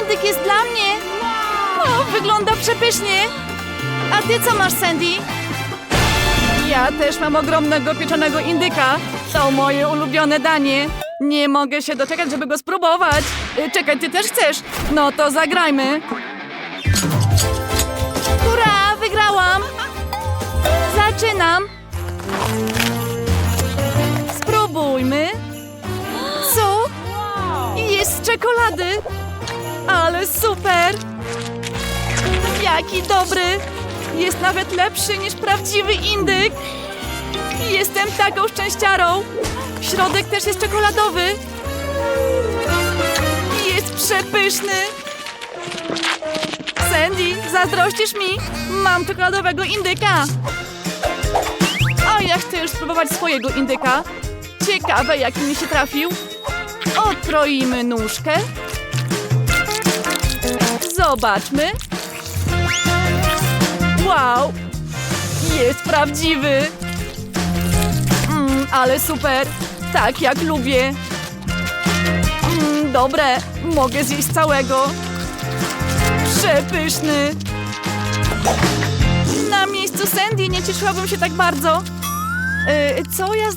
indyk jest dla mnie. O, wygląda przepysznie. A ty co masz, Sandy? Ja też mam ogromnego pieczonego indyka. To moje ulubione danie. Nie mogę się doczekać, żeby go spróbować. Y, Czekaj, ty też chcesz? No to zagrajmy. Hurra, wygrałam! Zaczynam. Spróbujmy. Co? Jest z czekolady. Ale super! Jaki dobry! Jest nawet lepszy niż prawdziwy indyk. Jestem taką szczęściarą. Środek też jest czekoladowy. Jest przepyszny. Sandy, zazdrościsz mi? Mam czekoladowego indyka. A ja chcę już spróbować swojego indyka. Ciekawe, jaki mi się trafił. Odkroimy nóżkę. Zobaczmy. Wow! Jest prawdziwy. Mm, ale super. Tak jak lubię. Mm, dobre. Mogę zjeść całego. Przepyszny. Na miejscu Sandy nie cieszyłabym się tak bardzo. Yy, co ja zrobię?